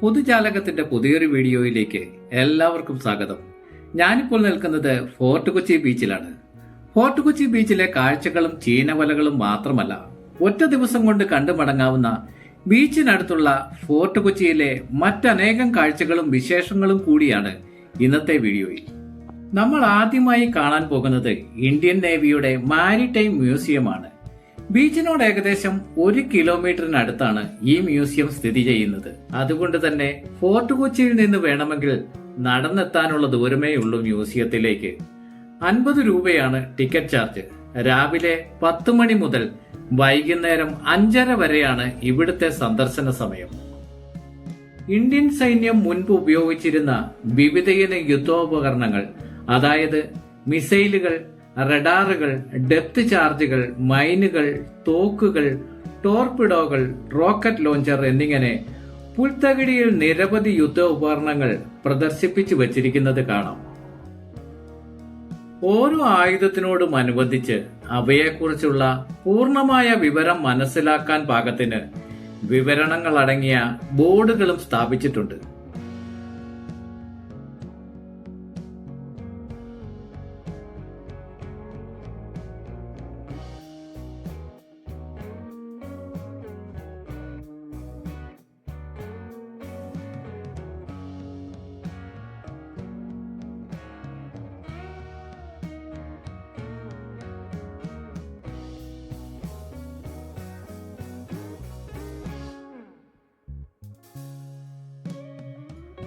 പൊതുജാലകത്തിന്റെ പുതിയൊരു വീഡിയോയിലേക്ക് എല്ലാവർക്കും സ്വാഗതം. ഞാനിപ്പോൾ നിൽക്കുന്നത് ഫോർട്ട് കൊച്ചി ബീച്ചിലാണ്. ഫോർട്ട് കൊച്ചി ബീച്ചിലെ കാഴ്ചകളും ചീനവലകളും മാത്രമല്ല ഒറ്റ ദിവസം കൊണ്ട് കണ്ടു മടങ്ങാവുന്ന ബീച്ചിനടുത്തുള്ള ഫോർട്ട് കൊച്ചിയിലെ മറ്റനേകം കാഴ്ചകളും വിശേഷങ്ങളും കൂടിയാണ് ഇന്നത്തെ വീഡിയോയിൽ. നമ്മൾ ആദ്യമായി കാണാൻ പോകുന്നത് ഇന്ത്യൻ നേവിയുടെ മാരിടൈം മ്യൂസിയമാണ്. ബീച്ചിനോട് ഏകദേശം ഒരു കിലോമീറ്ററിനടുത്താണ് ഈ മ്യൂസിയം സ്ഥിതി ചെയ്യുന്നത്. അതുകൊണ്ട് തന്നെ ഫോർട്ട് കൊച്ചിയിൽ നിന്ന് വേണമെങ്കിൽ നടന്നെത്താനുള്ള ദൂരമേ ഉള്ളൂ മ്യൂസിയത്തിലേക്ക്. അൻപത് രൂപയാണ് ടിക്കറ്റ് ചാർജ്. രാവിലെ പത്ത് മണി മുതൽ വൈകുന്നേരം അഞ്ചര വരെയാണ് ഇവിടുത്തെ സന്ദർശന സമയം. ഇന്ത്യൻ സൈന്യം മുൻപ് ഉപയോഗിച്ചിരുന്ന വിവിധയിന യുദ്ധോപകരണങ്ങൾ അതായത് മിസൈലുകൾ റഡാറുകൾ ഡെപ്ത് ചാർജുകൾ മൈനുകൾ തോക്കുകൾ ടോർപിഡോകൾ റോക്കറ്റ് ലോഞ്ചർ എന്നിങ്ങനെ പുൽത്തകിടിയിൽ നിരവധി യുദ്ധ ഉപകരണങ്ങൾ പ്രദർശിപ്പിച്ചു വച്ചിരിക്കുന്നത് കാണാം. ഓരോ ആയുധത്തിനോടും അനുബന്ധിച്ച് അവയെക്കുറിച്ചുള്ള പൂർണമായ വിവരം മനസ്സിലാക്കാൻ പാകത്തിന് വിവരണങ്ങൾ അടങ്ങിയ ബോർഡുകളും സ്ഥാപിച്ചിട്ടുണ്ട്.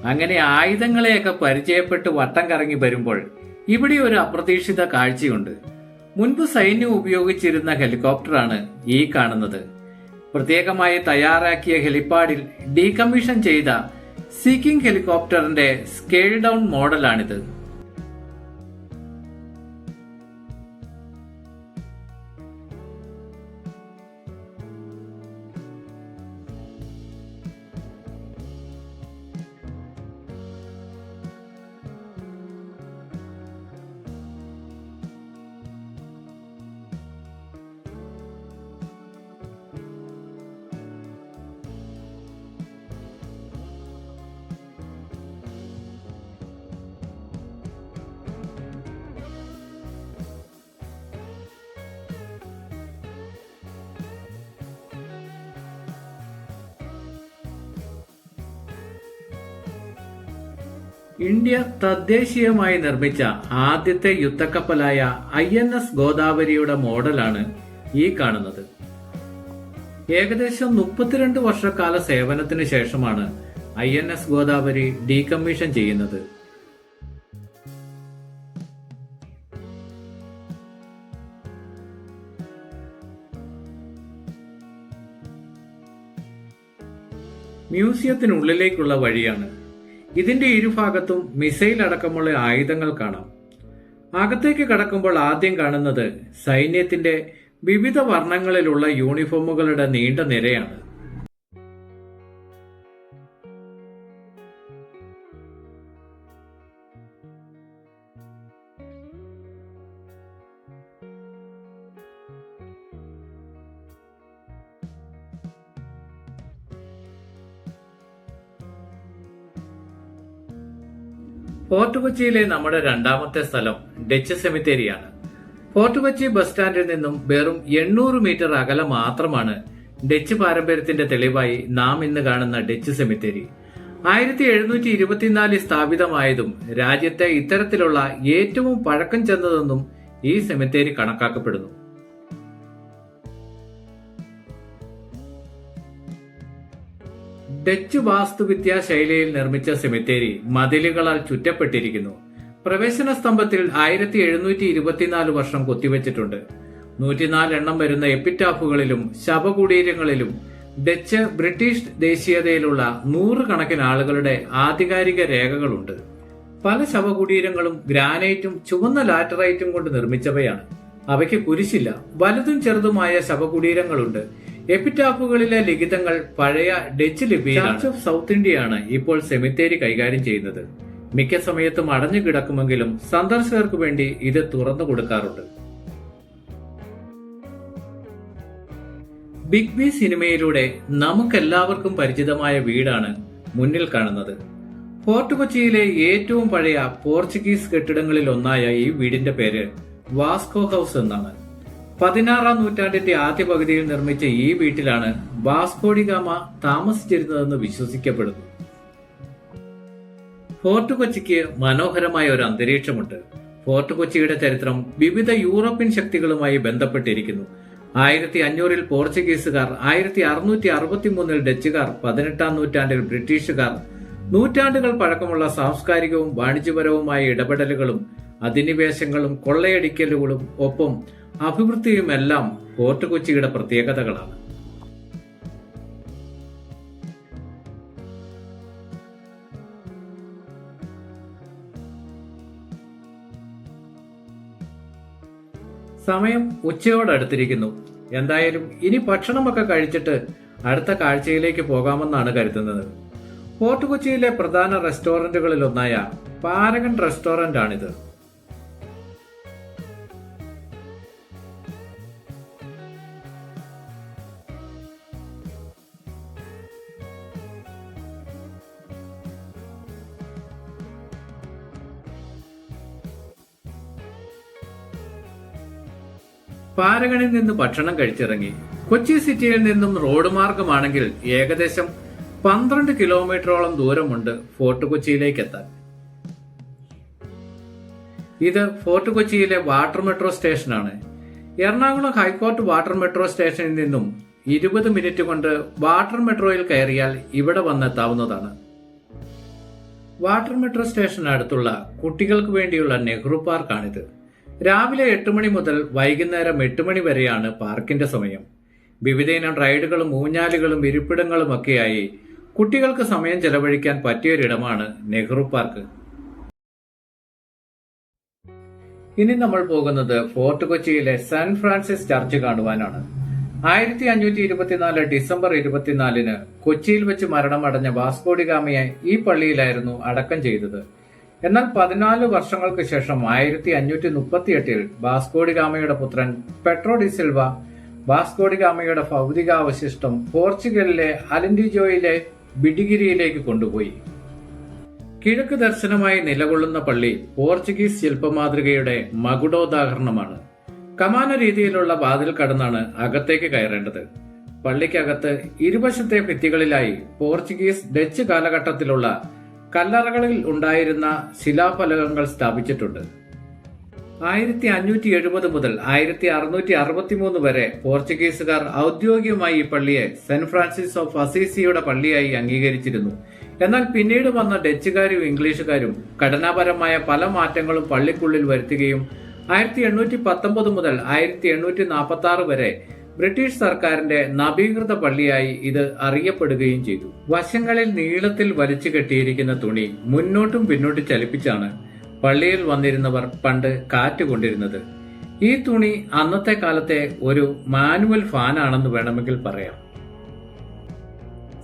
അങ്ങനെ ആയുധങ്ങളെയൊക്കെ പരിചയപ്പെട്ട് വട്ടം കറങ്ങി വരുമ്പോൾ ഇവിടെ ഒരു അപ്രതീക്ഷിത കാഴ്ചയുണ്ട്. മുൻപ് സൈന്യം ഉപയോഗിച്ചിരുന്ന ഹെലികോപ്റ്ററാണ് ഈ കാണുന്നത്. പ്രത്യേകമായി തയ്യാറാക്കിയ ഹെലിപ്പാഡിൽ ഡീകമ്മീഷൻ ചെയ്ത സീക്കിംഗ് ഹെലികോപ്റ്ററിന്റെ സ്കെയിൽ ഡൗൺ മോഡലാണിത്. ഇന്ത്യ തദ്ദേശീയമായി നിർമ്മിച്ച ആദ്യത്തെ യുദ്ധക്കപ്പലായ ഐ എൻ എസ് ഗോദാവരിയുടെ മോഡലാണ് ഈ കാണുന്നത്. ഏകദേശം മുപ്പത്തിരണ്ട് വർഷക്കാല സേവനത്തിന് ശേഷമാണ് I N S Godavari decommission ചെയ്യുന്നത്. മ്യൂസിയത്തിനുള്ളിലേക്കുള്ള വഴിയാണ് ഇതിന്റെ ഇരുഭാഗത്തും മിസൈൽ അടക്കമുള്ള ആയുധങ്ങൾ കാണാം. അകത്തേക്ക് കടക്കുമ്പോൾ ആദ്യം കാണുന്നത് സൈന്യത്തിന്റെ വിവിധ വർണങ്ങളിലുള്ള യൂണിഫോമുകളുടെ നീണ്ട നിരയാണ്. ഫോർട്ട് കൊച്ചിയിലെ നമ്മുടെ രണ്ടാമത്തെ സ്ഥലം ഡച്ച് സെമിത്തേരിയാണ്. ഫോർട്ട് കൊച്ചി ബസ് സ്റ്റാൻഡിൽ നിന്നും വെറും എണ്ണൂറ് മീറ്റർ അകലെ മാത്രമാണ് ഡച്ച് പാരമ്പര്യത്തിന്റെ തെളിവായി നാം ഇന്ന് കാണുന്ന ഡച്ച് സെമിത്തേരി. ആയിരത്തി എഴുന്നൂറ്റി ഇരുപത്തിനാലിൽ സ്ഥാപിതമായതും രാജ്യത്തെ ഇത്തരത്തിലുള്ള ഏറ്റവും പഴക്കം ചെന്നതെന്നും ഈ സെമിത്തേരി കണക്കാക്കപ്പെടുന്നു. ഡച്ച് വാസ്തുവിദ്യാ ശൈലിയിൽ നിർമ്മിച്ച സെമിത്തേരി മതിലുകളാൽ ചുറ്റപ്പെട്ടിരിക്കുന്നു. പ്രവേശന സ്തംഭത്തിൽ ആയിരത്തി എഴുന്നൂറ്റി ഇരുപത്തിനാല് വർഷം കൊത്തിവെച്ചിട്ടുണ്ട്. നൂറ്റിനാല് എണ്ണം വരുന്ന എപ്പിറ്റാഫുകളിലും ശവകുടീരങ്ങളിലും ഡച്ച് ബ്രിട്ടീഷ് ദേശീയതയിലുള്ള നൂറുകണക്കിന് ആളുകളുടെ ആധികാരിക രേഖകളുണ്ട്. പല ശവകുടീരങ്ങളും ഗ്രാനൈറ്റും ചുവന്ന ലാറ്ററൈറ്റും കൊണ്ട് നിർമ്മിച്ചവയാണ്. അവയ്ക്ക് കുരിശില്ല. വലുതും ചെറുതുമായ ശവകുടീരങ്ങളുണ്ട്. എപ്പിറ്റാഫുകളിലെ ലിഖിതങ്ങൾ പഴയ ഡച്ച് ലിപിയിലാണ്. ചർച്ച് ഓഫ് സൗത്ത് ഇന്ത്യയാണ് ഇപ്പോൾ സെമിത്തേരി കൈകാര്യം ചെയ്യുന്നത്. മിക്ക സമയത്തും അടഞ്ഞു കിടക്കുമെങ്കിലും സന്ദർശകർക്ക് വേണ്ടി ഇത് തുറന്നു കൊടുക്കാറുണ്ട്. ബിഗ് ബി സിനിമയിലൂടെ നമുക്കെല്ലാവർക്കും പരിചിതമായ വീടാണ് മുന്നിൽ കാണുന്നത്. ഫോർട്ട് കൊച്ചിയിലെ ഏറ്റവും പഴയ പോർച്ചുഗീസ് കെട്ടിടങ്ങളിൽ ഒന്നായ ഈ വീടിന്റെ പേര് വാസ്കോ ഹൗസ് എന്നാണ്. പതിനാറാം നൂറ്റാണ്ടിന്റെ ആദ്യ പകുതിയിൽ നിർമ്മിച്ച ഈ വീട്ടിലാണ് വാസ്കോഡിഗാമ താമസിച്ചിരുന്നതെന്ന് വിശ്വസിക്കപ്പെടുന്നു. ഫോർട്ട് കൊച്ചിക്ക് മനോഹരമായ ഒരു അന്തരീക്ഷമുണ്ട്. ഫോർട്ട് കൊച്ചിയുടെ ചരിത്രം വിവിധ യൂറോപ്യൻ ശക്തികളുമായി ബന്ധപ്പെട്ടിരിക്കുന്നു. ആയിരത്തി അഞ്ഞൂറിൽ പോർച്ചുഗീസുകാർ ആയിരത്തി അറുന്നൂറ്റി അറുപത്തി മൂന്നിൽ ഡച്ചുകാർ പതിനെട്ടാം നൂറ്റാണ്ടിൽ ബ്രിട്ടീഷുകാർ. നൂറ്റാണ്ടുകൾ പഴക്കമുള്ള സാംസ്കാരികവും വാണിജ്യപരവുമായ ഇടപെടലുകളും അധിനിവേശങ്ങളും കൊള്ളയടിക്കലുകളും ഒപ്പം അഭിവൃദ്ധിയുമെല്ലാം ഫോർട്ട് കൊച്ചിയുടെ പ്രത്യേകതകളാണ്. സമയം ഉച്ചയോടടുത്തിരിക്കുന്നു. എന്തായാലും ഇനി ഭക്ഷണമൊക്കെ കഴിച്ചിട്ട് അടുത്ത കാഴ്ചയിലേക്ക് പോകാമെന്നാണ് കരുതുന്നത്. ഫോർട്ട് കൊച്ചിയിലെ പ്രധാന റെസ്റ്റോറന്റുകളിലൊന്നായ പാരഗൺ റെസ്റ്റോറന്റ് ആണിത് പാരഗണിൽ നിന്ന് ഭക്ഷണം കഴിച്ചിറങ്ങി കൊച്ചി സിറ്റിയിൽ നിന്നും റോഡ് മാർഗമാണെങ്കിൽ ഏകദേശം പന്ത്രണ്ട് കിലോമീറ്ററോളം ദൂരമുണ്ട് ഫോർട്ട് കൊച്ചിയിലേക്ക് എത്താൻ ഇത് ഫോർട്ട് കൊച്ചിയിലെ വാട്ടർ മെട്രോ സ്റ്റേഷനാണ്. എറണാകുളം ഹൈക്കോർട്ട് വാട്ടർ മെട്രോ സ്റ്റേഷനിൽ നിന്നും ഇരുപത് മിനിറ്റ് കൊണ്ട് വാട്ടർ മെട്രോയിൽ കയറിയാൽ ഇവിടെ വന്നെത്താവുന്നതാണ്. വാട്ടർ മെട്രോ സ്റ്റേഷന് അടുത്തുള്ള കുട്ടികൾക്ക് വേണ്ടിയുള്ള നെഹ്റു പാർക്കാണിത്. രാവിലെ എട്ട് മണി മുതൽ വൈകുന്നേരം എട്ട് മണി വരെയാണ് പാർക്കിന്റെ സമയം. വിവിധയിനം റൈഡുകളും ഊഞ്ഞാലുകളും ഇരിപ്പിടങ്ങളും ഒക്കെയായി കുട്ടികൾക്ക് സമയം ചെലവഴിക്കാൻ പറ്റിയൊരിടമാണ് നെഹ്റു പാർക്ക്. ഇനി നമ്മൾ പോകുന്നത് ഫോർട്ട് കൊച്ചിയിലെ സാൻ ഫ്രാൻസിസ് ചർച്ച് കാണുവാനാണ്. ആയിരത്തി അഞ്ഞൂറ്റി ഇരുപത്തിനാല് ഡിസംബർ ഇരുപത്തിനാലിന് കൊച്ചിയിൽ വെച്ച് മരണമടഞ്ഞ വാസ്കോഡിഗാമയെ ഈ പള്ളിയിലായിരുന്നു അടക്കം ചെയ്തത്. എന്നാൽ പതിനാല് വർഷങ്ങൾക്ക് ശേഷം ആയിരത്തി അഞ്ഞൂറ്റി മുപ്പത്തി എട്ടിൽ ബാസ്കോഡിഗാമയുടെ പുത്രൻ പെട്രോ ഡി സിൽവ വാസ്കോഡിഗാമയുടെ ഭൗതികാവശിഷ്ടം പോർച്ചുഗലിലെ അലന്റിജോയിലെ ബിഡിഗിരിയിലേക്ക് കൊണ്ടുപോയി. കിഴക്ക് ദർശനമായി നിലകൊള്ളുന്ന പള്ളി പോർച്ചുഗീസ് ശില്പമാതൃകയുടെ മകുടോദാഹരണമാണ്. കമാന രീതിയിലുള്ള വാതിൽ കടന്നാണ് അകത്തേക്ക് കയറേണ്ടത്. പള്ളിക്കകത്ത് ഇരുവശത്തെ ഭിത്തികളിലായി പോർച്ചുഗീസ് ഡച്ച് കാലഘട്ടത്തിലുള്ള കല്ലറകളിൽ ഉണ്ടായിരുന്ന ശിലാഫലകങ്ങൾ സ്ഥാപിച്ചിട്ടുണ്ട്. ആയിരത്തി അഞ്ഞൂറ്റി എഴുപത് മുതൽ ആയിരത്തി അറുന്നൂറ്റി അറുപത്തി മൂന്ന് വരെ പോർച്ചുഗീസുകാർ ഔദ്യോഗികമായി ഈ പള്ളിയെ സെന്റ് ഫ്രാൻസിസ് ഓഫ് അസീസിയുടെ പള്ളിയായി അംഗീകരിച്ചിരുന്നു. എന്നാൽ പിന്നീട് വന്ന ഡച്ചുകാരും ഇംഗ്ലീഷുകാരും ഘടനാപരമായ പല മാറ്റങ്ങളും പള്ളിക്കുള്ളിൽ വരുത്തുകയും ആയിരത്തി എണ്ണൂറ്റി പത്തൊമ്പത് മുതൽ ആയിരത്തി എണ്ണൂറ്റി നാൽപ്പത്തി ആറ് വരെ ബ്രിട്ടീഷ് സർക്കാരിന്റെ നവീകൃത പള്ളിയായി ഇത് അറിയപ്പെടുകയും ചെയ്തു. വശങ്ങളിൽ നീളത്തിൽ വലിച്ചു കെട്ടിയിരിക്കുന്ന തുണി മുന്നോട്ടും പിന്നോട്ടും ചലിപ്പിച്ചാണ് പള്ളിയിൽ വന്നിരുന്നവർ പണ്ട് കാറ്റ് കൊണ്ടിരുന്നത്. ഈ തുണി അന്നത്തെ കാലത്തെ ഒരു മാനുവൽ ഫാനാണെന്ന് വേണമെങ്കിൽ പറയാം.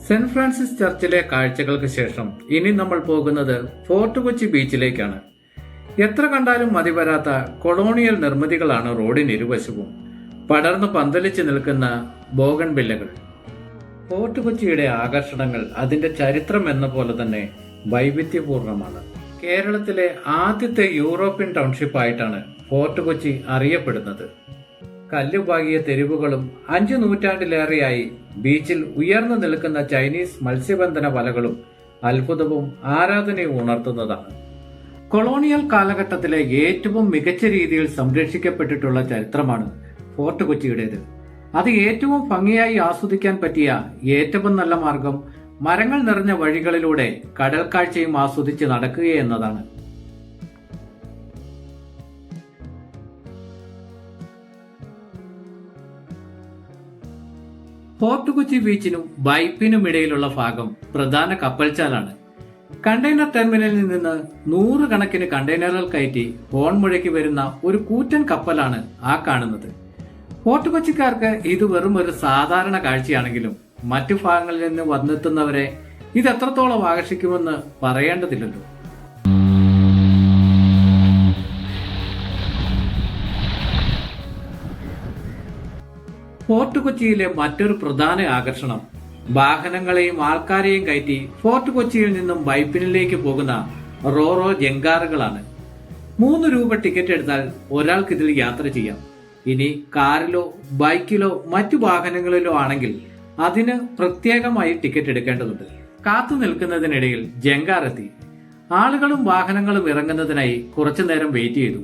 സെന്റ് ഫ്രാൻസിസ് ചർച്ചിലെ കാഴ്ചകൾക്ക് ശേഷം ഇനി നമ്മൾ പോകുന്നത് ഫോർട്ട് കൊച്ചി ബീച്ചിലേക്കാണ്. എത്ര കണ്ടാലും മതി വരാത്ത കൊളോണിയൽ നിർമ്മിതികളാണ് റോഡിന് ഇരുവശവും. പടർന്നു പന്തലിച്ചു നിൽക്കുന്ന ബോഗൺ ബില്ലകൾ ഫോർട്ട് കൊച്ചിയുടെ ആകർഷണങ്ങൾ അതിന്റെ ചരിത്രം എന്ന പോലെ തന്നെ വൈവിധ്യപൂർണമാണ്. കേരളത്തിലെ ആദ്യത്തെ യൂറോപ്യൻ ടൗൺഷിപ്പ് ആയിട്ടാണ് ഫോർട്ട് കൊച്ചി അറിയപ്പെടുന്നത്. കല്ലുപാകിയ തെരുവുകളും അഞ്ചു നൂറ്റാണ്ടിലേറെയായി ബീച്ചിൽ ഉയർന്നു നിൽക്കുന്ന ചൈനീസ് മത്സ്യബന്ധന വലകളും അത്ഭുതവും ആരാധനയും ഉണർത്തുന്നതാണ്. കൊളോണിയൽ കാലഘട്ടത്തിലെ ഏറ്റവും മികച്ച രീതിയിൽ സംരക്ഷിക്കപ്പെട്ടിട്ടുള്ള ചരിത്രമാണ് ഫോർട്ട് കൊച്ചിയുടേത്. അത് ഏറ്റവും ഭംഗിയായി ആസ്വദിക്കാൻ പറ്റിയ ഏറ്റവും നല്ല മാർഗം മരങ്ങൾ നിറഞ്ഞ വഴികളിലൂടെ കടൽ കാഴ്ചയും ആസ്വദിച്ച് നടക്കുക എന്നതാണ്. ഫോർട്ട് കൊച്ചി ബീച്ചിനും ബൈപ്പിനും ഇടയിലുള്ള ഭാഗം പ്രധാന കപ്പൽച്ചാലാണ്. കണ്ടെയ്നർ ടെർമിനലിൽ നിന്ന് നൂറുകണക്കിന് കണ്ടെയ്നറുകൾ കയറ്റി ഹോൺ വരുന്ന ഒരു കൂറ്റൻ കപ്പലാണ് ആ കാണുന്നത്. ഫോർട്ട് കൊച്ചിക്കാർക്ക് ഇത് വെറും ഒരു സാധാരണ കാഴ്ചയാണെങ്കിലും മറ്റു ഭാഗങ്ങളിൽ നിന്ന് വന്നെത്തുന്നവരെ ഇത് എത്രത്തോളം ആകർഷിക്കുമെന്ന് പറയേണ്ടതില്ലല്ലോ. ഫോർട്ട് കൊച്ചിയിലെ മറ്റൊരു പ്രധാന ആകർഷണം വാഹനങ്ങളെയും ആൾക്കാരെയും കയറ്റി ഫോർട്ട് കൊച്ചിയിൽ നിന്നും വൈപ്പിനിലേക്ക് പോകുന്ന റോറോ ജങ്കാറുകളാണ് മൂന്ന് രൂപ ടിക്കറ്റ് എടുത്താൽ ഒരാൾക്ക് ഇതിൽ യാത്ര ചെയ്യാം. ഇനി കാറിലോ ബൈക്കിലോ മറ്റു വാഹനങ്ങളിലോ ആണെങ്കിൽ അതിന് പ്രത്യേകമായി ടിക്കറ്റ് എടുക്കേണ്ടതുണ്ട്. കാത്തു നിൽക്കുന്നതിനിടയിൽ ജങ്കാറെത്തി ആളുകളും വാഹനങ്ങളും ഇറങ്ങുന്നതിനായി കുറച്ചു നേരം വെയിറ്റ് ചെയ്തു.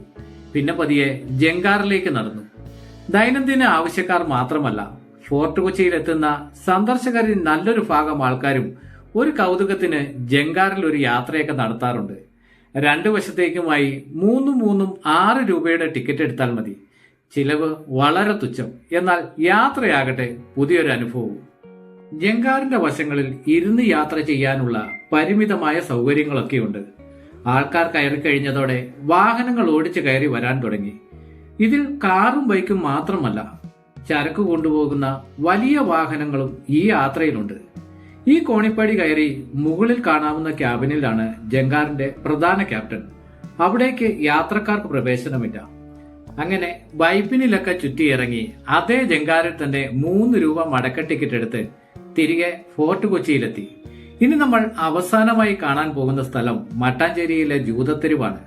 പിന്നെ പതിയെ ജങ്കാറിലേക്ക് നടന്നു. ദൈനംദിന ആവശ്യക്കാർ മാത്രമല്ല ഫോർട്ട് കൊച്ചിയിൽ എത്തുന്ന സന്ദർശകരിൽ നല്ലൊരു ഭാഗം ആൾക്കാരും ഒരു കൗതുകത്തിന് ജങ്കാറിൽ ഒരു യാത്രയൊക്കെ നടത്താറുണ്ട്. രണ്ടു വശത്തേക്കുമായി മൂന്നും മൂന്നും ആറ് രൂപയുടെ ടിക്കറ്റ് എടുത്താൽ മതി. ചിലവ് വളരെ തുച്ഛം. എന്നാൽ യാത്രയാകട്ടെ പുതിയൊരു അനുഭവവും. ജങ്കാറിന്റെ വശങ്ങളിൽ ഇരുന്ന് യാത്ര ചെയ്യാനുള്ള പരിമിതമായ സൗകര്യങ്ങളൊക്കെയുണ്ട്. ആൾക്കാർ കയറി കഴിഞ്ഞതോടെ വാഹനങ്ങൾ ഓടിച്ച് കയറി വരാൻ തുടങ്ങി. ഇതിൽ കാറും ബൈക്കും മാത്രമല്ല ചരക്ക് കൊണ്ടുപോകുന്ന വലിയ വാഹനങ്ങളും ഈ യാത്രയിലുണ്ട്. ഈ കോണിപ്പടി കയറി മുകളിൽ കാണാവുന്ന ക്യാബിനിലാണ് ജങ്കാറിന്റെ പ്രധാന ക്യാപ്റ്റൻ. അവിടേക്ക് യാത്രക്കാർക്ക് പ്രവേശനമില്ല. അങ്ങനെ വൈപ്പിനിലൊക്കെ ചുറ്റിയിറങ്ങി അതേ ജങ്കാറിൽ തന്നെ മൂന്ന് രൂപ മടക്ക ടിക്കറ്റ് എടുത്ത് തിരികെ ഫോർട്ട് കൊച്ചിയിലെത്തി. ഇനി നമ്മൾ അവസാനമായി കാണാൻ പോകുന്ന സ്ഥലം മട്ടാഞ്ചേരിയിലെ ജൂതത്തെരുവാണ്.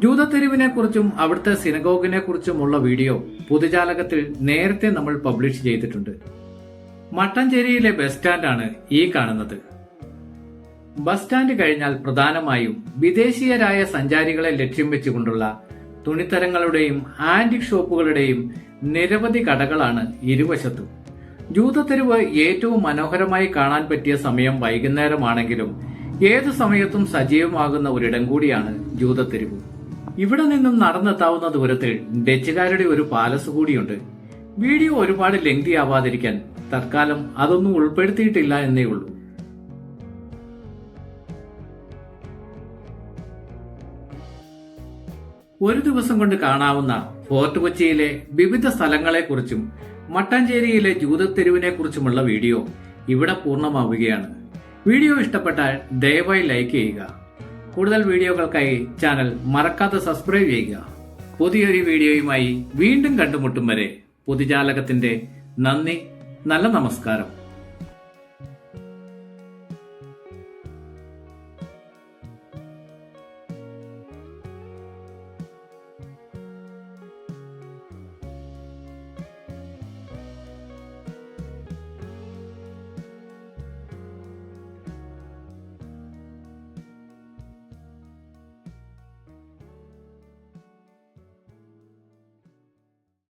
ജൂതത്തെരുവിനെ കുറിച്ചും അവിടുത്തെ സിനഗോഗിനെ കുറിച്ചുമുള്ള വീഡിയോ പൊതുജാലകത്തിൽ നേരത്തെ നമ്മൾ പബ്ലിഷ് ചെയ്തിട്ടുണ്ട്. മട്ടാഞ്ചേരിയിലെ ബസ് സ്റ്റാൻഡാണ് ഈ കാണുന്നത്. ബസ് സ്റ്റാൻഡ് കഴിഞ്ഞാൽ പ്രധാനമായും വിദേശീയരായ സഞ്ചാരികളെ ലക്ഷ്യം വെച്ചുകൊണ്ടുള്ള തുണിത്തരങ്ങളുടെയും ആന്റിക് ഷോപ്പുകളുടെയും നിരവധി കടകളാണ് ഇരുവശത്തും. ജൂതത്തെരുവ് ഏറ്റവും മനോഹരമായി കാണാൻ പറ്റിയ സമയം വൈകുന്നേരമാണെങ്കിലും ഏതു സമയത്തും സജീവമാകുന്ന ഒരിടം കൂടിയാണ് ജൂതത്തെരുവ്. ഇവിടെ നിന്നും നടന്നെത്താവുന്ന ദൂരത്തിൽ ഡച്ചുകാരുടെ ഒരു പാലസ് കൂടിയുണ്ട്. വീഡിയോ ഒരുപാട് ലെങ്തി ആവാതിരിക്കാൻ തൽക്കാലം അതൊന്നും ഉൾപ്പെടുത്തിയിട്ടില്ല എന്നേ ഉള്ളൂ. ഒരു ദിവസം കൊണ്ട് കാണാവുന്ന ഫോർട്ട് കൊച്ചിയിലെ വിവിധ സ്ഥലങ്ങളെക്കുറിച്ചും മട്ടാഞ്ചേരിയിലെ ജൂതത്തെരുവിനെ കുറിച്ചുമുള്ള വീഡിയോ ഇവിടെ പൂർണമാവുകയാണ്. വീഡിയോ ഇഷ്ടപ്പെട്ടാൽ ദയവായി ലൈക്ക് ചെയ്യുക. കൂടുതൽ വീഡിയോകൾക്കായി ചാനൽ മറക്കാതെ സബ്സ്ക്രൈബ് ചെയ്യുക. പുതിയൊരു വീഡിയോയുമായി വീണ്ടും കണ്ടുമുട്ടും വരെ പൊതുജാലകത്തിന്റെ നന്ദി നല്ല നമസ്കാരം.